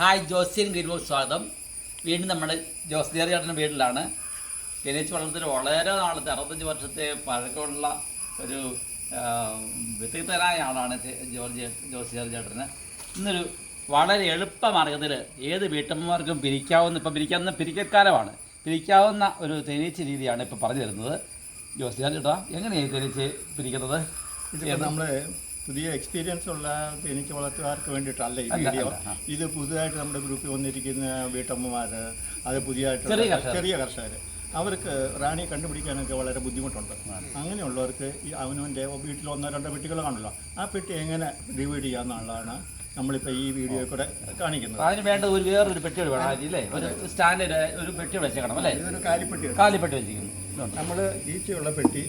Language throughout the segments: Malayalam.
ഹായ് ജോസ്യൻ ഗ്രീൻബോക്സ് സ്വാഗതം. വീണ്ടും നമ്മൾ ജോസ് ജേറി ചേട്ടന്റെ വീട്ടിലാണ്. ജനിച്ച് വളർത്തിട്ട് വളരെ നാളത്തെ അറുപത്തഞ്ച് വർഷത്തെ പഴക്കമുള്ള ഒരു വ്യക്തിത്വനായ ആളാണ് ജോർജ് ജോസ് ജേറി ചേട്ടന് ഇന്നൊരു വളരെ എളുപ്പ മാർഗത്തിൽ ഏത് വീട്ടമ്മമാർക്കും പിരിക്കാവുന്ന ഇപ്പം പിരിക്കാവുന്ന പിരിക്കക്കാലമാണ് പിരിക്കാവുന്ന ഒരു തേനീച്ച രീതിയാണ് ഇപ്പോൾ പറഞ്ഞു തരുന്നത്. ജോസ് ജേറി ചേട്ടാ എങ്ങനെയാണ് തേനീച്ച് തേനീച്ച പിരിക്കുന്നത്? നമ്മൾ പുതിയ എക്സ്പീരിയൻസ് ഉള്ള തേനീച്ച വളർത്തുകാർക്ക് വേണ്ടിയിട്ടല്ല ഈ വീഡിയോ ഇത് പുതുതായിട്ട് നമ്മുടെ ഗ്രൂപ്പിൽ വന്നിരിക്കുന്ന വീട്ടമ്മമാര് അത് പുതിയതായിട്ട് ചെറിയ കർഷകർ. അവർക്ക് റാണിയെ കണ്ടുപിടിക്കാനൊക്കെ വളരെ ബുദ്ധിമുട്ടുണ്ട്. അങ്ങനെയുള്ളവർക്ക് ഈ അവനവന്റെ വീട്ടിൽ ഒന്നോ രണ്ടോ പെട്ടികൾ കാണുമല്ലോ. ആ പെട്ടി എങ്ങനെ ഡിവൈഡ് ചെയ്യാന്നുള്ളതാണ് നമ്മളിപ്പോൾ ഈ വീഡിയോ കൂടെ കാണിക്കുന്നത്. അതിന് വേണ്ട ഒരു വേറൊരു പെട്ടി വേണം ഒരു സ്റ്റാൻഡേർഡ് ഒരു പെട്ടി വെച്ചേക്കണം അല്ലേ? ഇതൊരു കാലിപ്പെട്ടി കാലിപ്പെട്ടി വെച്ചിരിക്കുന്നു. നമ്മൾ ഈച്ചയുള്ള പെട്ടി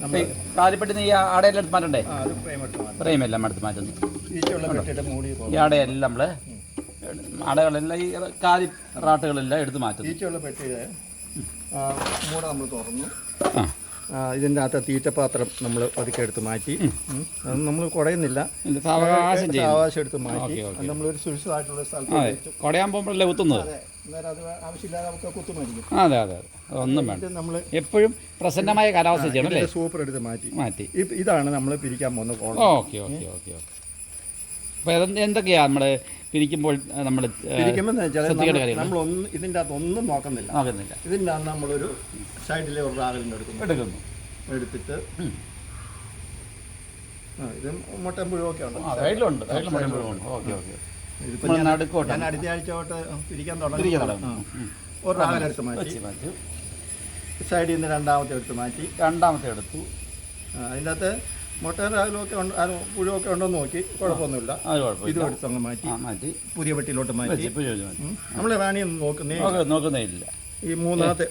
നമ്മൾ കാലിപ്പെട്ടി ഈ ആടയെല്ലാം എടുത്ത് മാറ്റണ്ടേ? ഫ്രെയിം എല്ലാം എടുത്ത് മാറ്റുന്നു. ഈ ആടയെല്ലാം നമ്മൾ ആടകളെല്ലാം ഈ കാലി റാട്ടുകളെല്ലാം എടുത്ത് മാറ്റുന്നു. ഈച്ചയുള്ള പെട്ടിയുടെ മൂട നമ്മൾ തുറന്നു. ആ. ഇതിന്റെ അകത്ത് തീറ്റപാത്രം നമ്മൾ പതുക്കെ എടുത്ത് മാറ്റി. നമ്മൾ കുടയുന്നില്ല. സാവകാശം എടുത്ത് മാറ്റി. നമ്മളൊരു സുരക്ഷിതമായിട്ടുള്ള സ്ഥലത്ത് കുടയാൻ പോകുമ്പോഴല്ലേ കുത്തുന്നത്? അന്നേരം അത് ആവശ്യമില്ലാതെ നമുക്ക് കുത്തുമായിരിക്കും. അതെ അതെ. അതൊന്നും വേണ്ട. നമ്മൾ എപ്പോഴും പ്രസന്നമായ കാലാവസ്ഥ ചെയ്യണം അല്ലേ? സൂപ്പർ എടുത്ത് മാറ്റി. മാറ്റി. ഇതാണ് നമ്മൾ പിരിക്കാൻ പോകുന്ന column. Okay okay okay okay. അപ്പോൾ ഇത് എന്തൊക്കെയാണ് നമ്മൾ പിരിക്കുമ്പോൾ നമ്മൾ നമ്മൾ നമ്മളൊന്നും ഇതിന്റെ അകത്ത് ഒന്നും നോക്കുന്നില്ല. നോക്കുന്നില്ല. ഇതിന്റെ അകത്ത് നമ്മളൊരു സൈഡിലെ ഒരു റാഗലിന്റെ എടുക്കുന്നു. എടുക്കുന്നു. എടുത്തിട്ട് ഇത് മുട്ടൻ പുഴുവൊക്കെ ഉണ്ട്? സൈഡിലുണ്ട് സൈഡിൽ മുഴുവൻ ഓക്കെ ഓക്കെ. ഇതിപ്പോൾ ഞാൻ അടുക്കോട്ടെ ഞാൻ അടുത്ത ആഴ്ച തൊട്ട് പിരിക്കാൻ തുടങ്ങി. ഒരു റാഗൽ എടുത്ത് മാറ്റി മാറ്റി. സൈഡിൽ നിന്ന് രണ്ടാമത്തെ എടുത്ത് മാറ്റി. രണ്ടാമത്തെ എടുത്തു. അതിനകത്ത് അതിന്റെ അകത്ത് മുട്ടൻ റാഗലൊക്കെ ഉണ്ട് പുഴുവൊക്കെ ഉണ്ടോന്ന് നോക്കി. കുഴപ്പമൊന്നുമില്ല. ഇത് എടുത്ത് അങ്ങ് മാറ്റി. മാറ്റി. പുതിയ പെട്ടിയിലോട്ട് മാറ്റി. നമ്മൾ റാണി ഒന്നും നോക്കുന്നേ നോക്ക നോക്കുന്നേ ഇല്ല ഈ മൂന്നാമത്തെ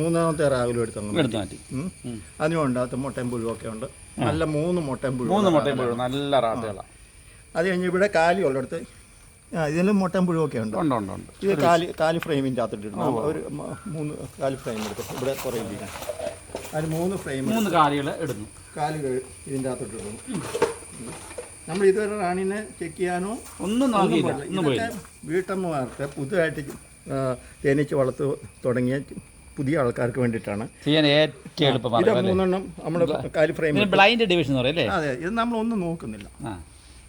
മൂന്നാമത്തെ രാവിലെ എടുത്ത് അങ്ങ് മാറ്റി. എടുത്ത്. അതിനും ഉണ്ട് മുട്ടയും പുഴുവൊക്കെ ഉണ്ട്. നല്ല മൂന്ന് മുട്ടയും പുഴു മൂന്ന് മുട്ടയും പുഴു നല്ല റാട്ടുകളാണ് അത് കഴിഞ്ഞ് ഇവിടെ കാലി ഉള്ളിടത്ത് ഇതിലും മുട്ടൻ പുഴുവൊക്കെ ഉണ്ട്. ഉണ്ട് ഉണ്ട് ഉണ്ട്. ഇത് കാലി കാലി ഫ്രെയിമിന്റെ അകത്തിട്ടിരുന്നു ഒരു മൂന്ന് കാലി ഫ്രെയിം എടുക്കും ഇവിടെ കുറേ അതിന് മൂന്ന് ഫ്രെയിം മൂന്ന് കാലികൾ ഇടുന്നു. കാലുകൾ ഇതിന്റെ അകത്തിട്ടിടുന്നു. നമ്മൾ ഇതുവരെ റാണിനെ ചെക്ക് ചെയ്യാനോ ഒന്നും നോക്കിയില്ല. ഇതൊക്കെ വീട്ടമ്മമാർക്ക് പുതുതായിട്ട് തേനീച്ച വളർത്ത് തുടങ്ങിയ പുതിയ ആൾക്കാർക്ക് വേണ്ടിയിട്ടാണ്. ചെയ്യാൻ ഏറ്റവും മൂന്നെണ്ണം നമ്മൾ കാലി ഫ്രെയിം ബ്ലൈൻഡ് ഡിവിഷൻ അതെ ഇത് നമ്മളൊന്നും നോക്കുന്നില്ല.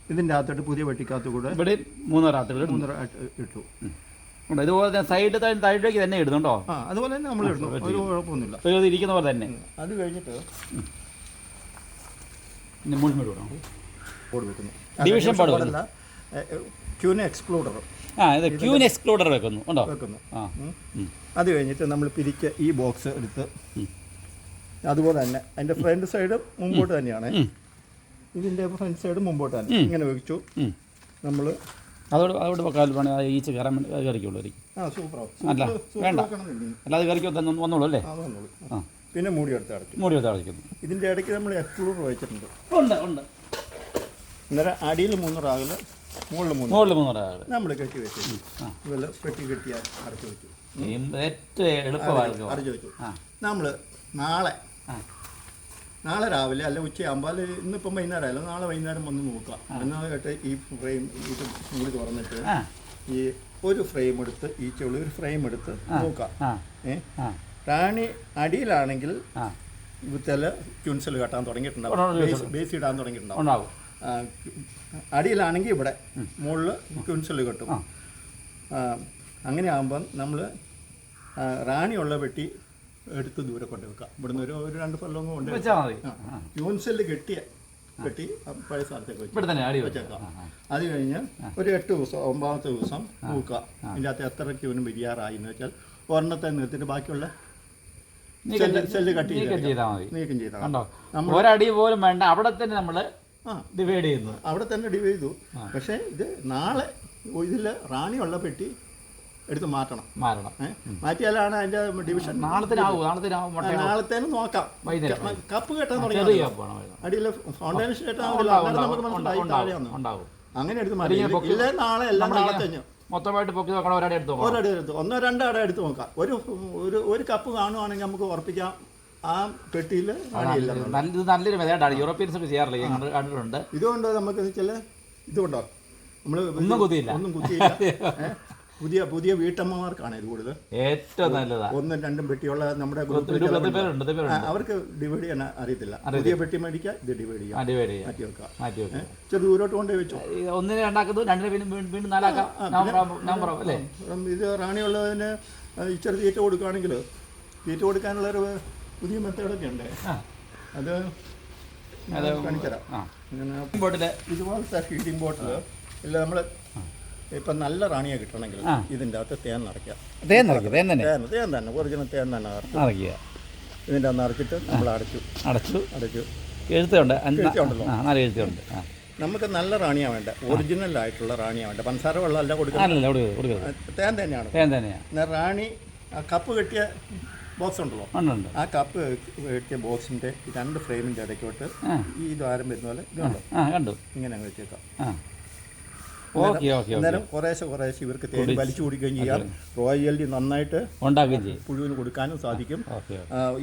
ഇതിന്റെ അകത്തോട്ട് പുതിയ വെട്ടിക്കകത്ത് കൂടെ ഇവിടെ മൂന്ന് റാട്ടുകൾ ഇടുന്നു. മൂന്നര ഇട്ടു. ഉണ്ട്. ഇതുപോലെ തന്നെ സൈഡ് സൈഡിലേക്ക് തന്നെ ഇടുന്നുണ്ടോ? ആ അതുപോലെ തന്നെ നമ്മൾ ഇടുന്നു. ഒരു കുഴപ്പമൊന്നുമില്ല. ഒരു ഇത് ഇരിക്കുന്ന പോലെ തന്നെ. അത് കഴിഞ്ഞിട്ട് ഇനി മുഴുവൻ ഇടണം? ബോർഡ് വെക്കുന്നു. ഡിവിഷൻ ബോർഡ് ബോർഡല്ല ക്യൂന് എക്സ്പ്ലോഡർ ആ ഇത് ക്യൂൻ എക്സ്ക്ലൂഡർ വെക്കുന്നു. ഉണ്ടോ? വെക്കുന്നു. ആ. അത് കഴിഞ്ഞിട്ട് നമ്മൾ പിരിക്ക ഈ ബോക്സ് എടുത്ത് അതുപോലെ തന്നെ അതിന്റെ ഫ്രണ്ട് സൈഡ് മുമ്പോട്ട് തന്നെയാണ്. ഇതിന്റെ ഫ്രണ്ട് സൈഡ് മുമ്പോട്ട് തന്നെ. ഇങ്ങനെ വെച്ചു. നമ്മൾ അതോട് അതോട് വെക്കാൻ പണി ഈച്ച കയറാൻ വേണ്ടി അത് കറിക്കുള്ളൂ ആ അല്ല, വേണ്ട. അല്ലാതെ കയറിക്കോ തന്നെ വന്നോളൂ അല്ലേ? ആ പിന്നെ മൂടി എടുത്ത് അടയ്ക്കും. മൂടി എടുത്ത് അടയ്ക്കുന്നു. ഇതിന്റെ ഇടയ്ക്ക് നമ്മൾ എക്സ്പ്ലൂർ വെച്ചിട്ടുണ്ട്. ഉണ്ട് ഉണ്ട്. അന്നേരം അടിയിൽ മൂന്ന് റാഗിൽ മുകളിൽ മൂന്ന് മുകളിൽ മൂന്ന് ആൾ നമ്മൾ കെട്ടി വെച്ചു ഇതെല്ലാം പെട്ടി കെട്ടി അടച്ചു വെച്ചു. ഏറ്റവും എളുപ്പമായിരുന്നു. അടച്ചു വെച്ചു. ആ. നമ്മൾ നാളെ നാളെ രാവിലെ അല്ല ഉച്ചയാകുമ്പോൾ അല്ല ഇന്നിപ്പം വൈകുന്നേരം അല്ല നാളെ വൈകുന്നേരം വന്ന് നോക്കാം. എന്നാൽ കേട്ട് ഈ ഫ്രെയിം ഇത് ചൂട് തുറന്നിട്ട് ഈ ഒരു ഫ്രെയിം എടുത്ത് ഈ ചെളി ഒരു ഫ്രെയിം എടുത്ത് നോക്കാം. ഏ? റാണി അടിയിലാണെങ്കിൽ വിത്തൽ ട്യൂൺസിൽ കെട്ടാൻ തുടങ്ങിയിട്ടുണ്ടാവും. ബേസ് ഇടാൻ തുടങ്ങിയിട്ടുണ്ടാവും. അടിയിലാണെങ്കിൽ ഇവിടെ മുകളിൽ ട്യൂൺസിൽ കെട്ടും. അങ്ങനെ ആകുമ്പം നമ്മൾ റാണിയുള്ള വെട്ടി എടുത്ത് ദൂരെ കൊണ്ട് വെക്കുക ഇവിടുന്ന് ഒരു ഒരു രണ്ട് കൊല്ലം കൊണ്ട് വെച്ചാൽ മതി. ട്യൂൺസിൽ കെട്ടിയ കെട്ടി പഴയ സ്ഥലത്തേക്ക് വെച്ചു വെച്ചേക്കാം. അത് കഴിഞ്ഞ് ഒരു എട്ട് ദിവസം ഒമ്പതാമത്തെ ദിവസം നോക്കുക ഇതിന്റെ അകത്ത് എത്ര ക്യൂനും വിരിയാറായി എന്ന് വെച്ചാൽ ഒരെണ്ണത്തെ നിർത്തിയിട്ട് ബാക്കിയുള്ള സെല്ല് സെല്ല് കട്ട് ചെയ്താൽ മതി. നീക്കം ചെയ്താൽ ഒരടി പോലും വേണ്ട. അവിടെ തന്നെ നമ്മൾ ഡിവൈഡ് ചെയ്യുന്നു അവിടെ തന്നെ ഡിവൈഡ് ചെയ്തു. പക്ഷേ ഇത് നാളെ ഇതിൽ റാണിയുള്ള പെട്ടി എടുത്ത് മാറ്റണം. മാറണം മാറ്റിയാലാണ് അതിന്റെ ഡിവിഷൻ നാളത്തിനാവും നാളത്തിനാവും മുട്ട നാളത്തേനും നോക്കാം. കപ്പ് കെട്ടാൻ തുടങ്ങി ഫൗണ്ടേഷൻ കെട്ടാൻ അങ്ങനെ എടുത്ത് മാറ്റി. നാളെ എല്ലാം നാളെ കഴിഞ്ഞു മൊത്തമായിട്ട് പൊക്കി നോക്കണം ഒരടി എടുത്ത് ഒരടി എടുത്ത് ഒന്നോ രണ്ടോ അട എടുത്ത് നോക്കാം. ഒരു ഒരു ഒരു കപ്പ് കാണുവാണെങ്കിൽ നമുക്ക് ഉറപ്പിക്കാം. ആ പെട്ടിയിൽ ഇത് നല്ലൊരു മെതേഡാണ് യൂറോപ്യൻസ് ചെയ്യാറില്ല? ഞാൻ കണ്ട്- കണ്ടിട്ടുണ്ട്. ഇതുകൊണ്ട് നമുക്ക് ചില ഇതുകൊണ്ടോ നമ്മൾ ഒന്നും കുത്തിയില്ല. ഒന്നും കുത്തിയില്ല? പുതിയ പുതിയ വീട്ടമ്മമാർക്കാണ് ഇത് കൂടുതൽ. ഏറ്റവും നല്ലതാണ് ഒന്നും രണ്ടും പെട്ടിയുള്ള നമ്മുടെ ഗ്രൂപ്പിൽ അവർക്ക് ഡിവൈഡ് ചെയ്യാൻ അറിയത്തില്ല. പുതിയ പെട്ടി മേടിക്കുക ഇത് ഡിവൈഡ് ചെയ്യാം. ഡിവൈഡ് ചെയ്യാം. മാറ്റി വെക്കുക. മാറ്റി വെക്കാം ചെറു ദൂരോട്ട് കൊണ്ടുപോയി വെച്ചു? ഒന്നിനെ രണ്ടാക്കുന്നു രണ്ടിനെ വീണ്ടും വീണ്ടും- നാലാക്കാം. നമ്പർ അല്ലേ? ഇത് റാണിയുള്ളതിന് ഇച്ചിരി തീറ്റ കൊടുക്കുകയാണെങ്കിൽ തീറ്റ കൊടുക്കാനുള്ളൊരു പുതിയ മെത്തേഡൊക്കെ ഉണ്ട്. അത് കാണിച്ചുതരാം ബോട്ടിൽ ഇതുപോലത്തെ ഫീഡിംഗ് ബോട്ടിൽ ഇല്ല നമ്മൾ ഇപ്പം നല്ല റാണിയെ കിട്ടണമെങ്കിൽ ഇതിന്റെ ഇതിന്റെ അകത്ത് തേൻ നിറയ്ക്കാം തേൻ നിറയ്ക്കുക തേൻ തന്നെ. തേൻ തേൻ തന്നെ ഒറിജിനൽ തേൻ തന്നെ നിറച്ചു നിറയ്ക്കുക. ഇതിന്റെ അന്ന് നിറച്ചിട്ട് നമ്മൾ അടച്ചു. അടച്ചു. അടച്ചു. എഴുത്തുണ്ട്. എഴുത്തുണ്ടല്ലോ. നാല് എഴുത്തുണ്ട്. ആ. നമുക്ക് നല്ല റാണിയാ വേണ്ട? ഒറിജിനൽ ആയിട്ടുള്ള റാണിയാ വേണ്ട? പഞ്ചസാര വെള്ളം അല്ല കൊടുക്കുന്നത് തേൻ തന്നെയാണ്. തേൻ തന്നെയാണ് റാണി ആ കപ്പ് കെട്ടിയ ബോക്സ് ഉണ്ടല്ലോ? ഉണ്ട് ഉണ്ട്. ആ കപ്പ് കെട്ടിയ ബോക്സിന്റെ രണ്ട് ഫ്രെയിമിന്റെ ഇടയ്ക്കോട്ട് ഈ ദ്വാരം വരുന്ന പോലെ ഇതുണ്ടോ ഇങ്ങനെ അങ്ങ് വെച്ചേക്കാം ആ ഓക്കെ ഓക്കെ ഓക്കെ അന്നേരം കുറേശ്ശെ കുറേശ്ശെ ഇവർക്ക് തേൻ വലിച്ചു കുടിക്കുകയും ചെയ്യാം. റോയൽറ്റി നന്നായിട്ട് ഉണ്ടാക്കുകയും ചെയ്യും. പുഴുവിന് കൊടുക്കാനും സാധിക്കും.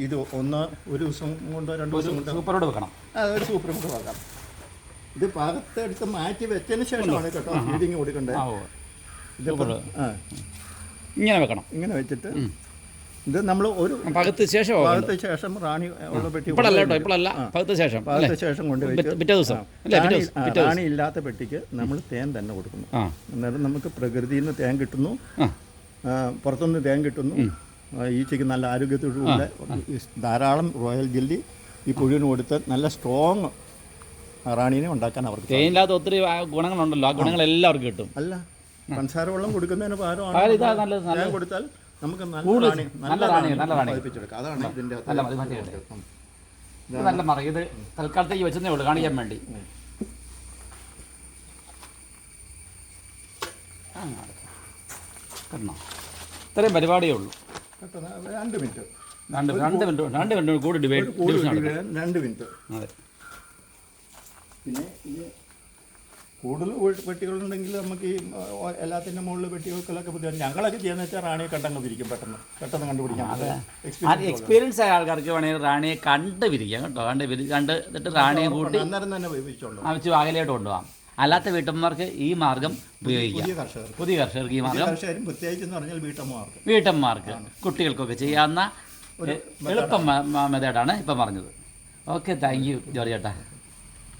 ഇത് ഒന്ന് ഒരു ദിവസം കൊണ്ടോ രണ്ട് ദിവസം കൊണ്ടോ. സൂപ്പറോട് വെക്കണം. ഒരു സൂപ്പർ കൂടെ വെക്കണം ഇത് പാകത്തെടുത്ത് മാറ്റി വെച്ചതിന് ശേഷമാണ് കേട്ടോ ഫീഡിങ് കൊടുക്കേണ്ടത് ഓ. ഇങ്ങനെ വെക്കണം. ഇങ്ങനെ വെച്ചിട്ട് ഇത് നമ്മൾ ഒരു പകത്ത് ശേഷം പാകത്തിന് ശേഷം റാണി ഉള്ള പെട്ടി ഇപ്പോഴല്ല കേട്ടോ ഇപ്പോഴല്ല. പകത്ത് ശേഷം അല്ലേ? ശേഷം കൊണ്ട് വെച്ച് പിറ്റേ- പിറ്റേ ദിവസം റാണി ഇല്ലാത്ത പെട്ടിക്ക് നമ്മൾ തേൻ തന്നെ കൊടുക്കുന്നു. അന്നേരം നമുക്ക് പ്രകൃതിയിൽ നിന്ന് തേൻ കിട്ടുന്നു. പുറത്തുനിന്ന് തേൻ കിട്ടുന്നു. ഈച്ചയ്ക്ക് നല്ല ആരോഗ്യത്തോടുകൂടെ ധാരാളം റോയൽ ജെല്ലി ഈ പുഴുവിന് കൊടുത്ത് നല്ല സ്ട്രോങ് റാണീനെ ഉണ്ടാക്കാൻ അവർക്ക്. തേനില്ലാത്ത ഒത്തിരി ഗുണങ്ങളുണ്ടല്ലോ. ആ ഗുണങ്ങൾ എല്ലാവർക്കും കിട്ടും. അല്ല പഞ്ചസാര വെള്ളം കൊടുക്കുന്നതിന് പകരം തേൻ കൊടുത്താൽ നമുക്ക് നല്ല റാണി നല്ല റാണി, നല്ല റാണി. ഉത്പാദിപ്പിച്ചെടുക്കാം അതാണ് ഇതിന്റെ നല്ല മതി കേട്ടെ. ഇത് നല്ല മറി ഇത് തൽക്കാലത്തേക്ക് വെച്ചതേ ഉള്ളൂ കാണിക്കാൻ വേണ്ടി. കിട്ടണം. ഇത്രയും പരിപാടിയേ ഉള്ളൂ. രണ്ട് മിനിറ്റ്. രണ്ട് രണ്ട് മിനിറ്റ് രണ്ട് മിനിറ്റ് കൂടി ഡിബേറ്റ് രണ്ട് മിനിറ്റ്. അതെ. പിന്നെ കൂടുതൽ പെട്ടികളുണ്ടെങ്കിൽ വെട്ടികളുണ്ടെങ്കിൽ നമുക്ക് ഈ എല്ലാത്തിന്റെ മുകളിൽ വെട്ടികൾക്കെല്ലാം ബുദ്ധിമുട്ട്. ഞങ്ങളൊക്കെ ചെയ്യുന്ന വെച്ചാൽ റാണിയെ കണ്ടങ്ങ് തിരിക്കും പെട്ടെന്ന്. പെട്ടെന്ന് കണ്ടുപിടിക്കാം അത്. എക്സ്പീരിയൻസ് ആയ ആൾക്കാർക്ക് വേണമെങ്കിൽ റാണിയെ കണ്ട് വിരിക്കാം കേട്ടോ. കണ്ട് വിരി കണ്ട് എന്നിട്ട് റാണിയെ കൂട്ടി അന്നേരം തന്നെ ആവശ്യം അകലേട്ട് കൊണ്ടുപോകാം. അല്ലാത്ത വീട്ടമ്മമാർക്ക് ഈ മാർഗം ഉപയോഗിക്കാം. പുതിയ കർഷകർ പുതിയ കർഷകർക്ക് ഈ മാർഗം പ്രത്യേകിച്ച് പറഞ്ഞാൽ വീട്ടമ്മമാർക്ക്. വീട്ടമ്മമാർക്ക് കുട്ടികൾക്കൊക്കെ ചെയ്യാവുന്ന എളുപ്പം മെതേഡാണ് ഇപ്പം പറഞ്ഞത്. ഓക്കെ താങ്ക് യു ജോർജ് ചേട്ടാ.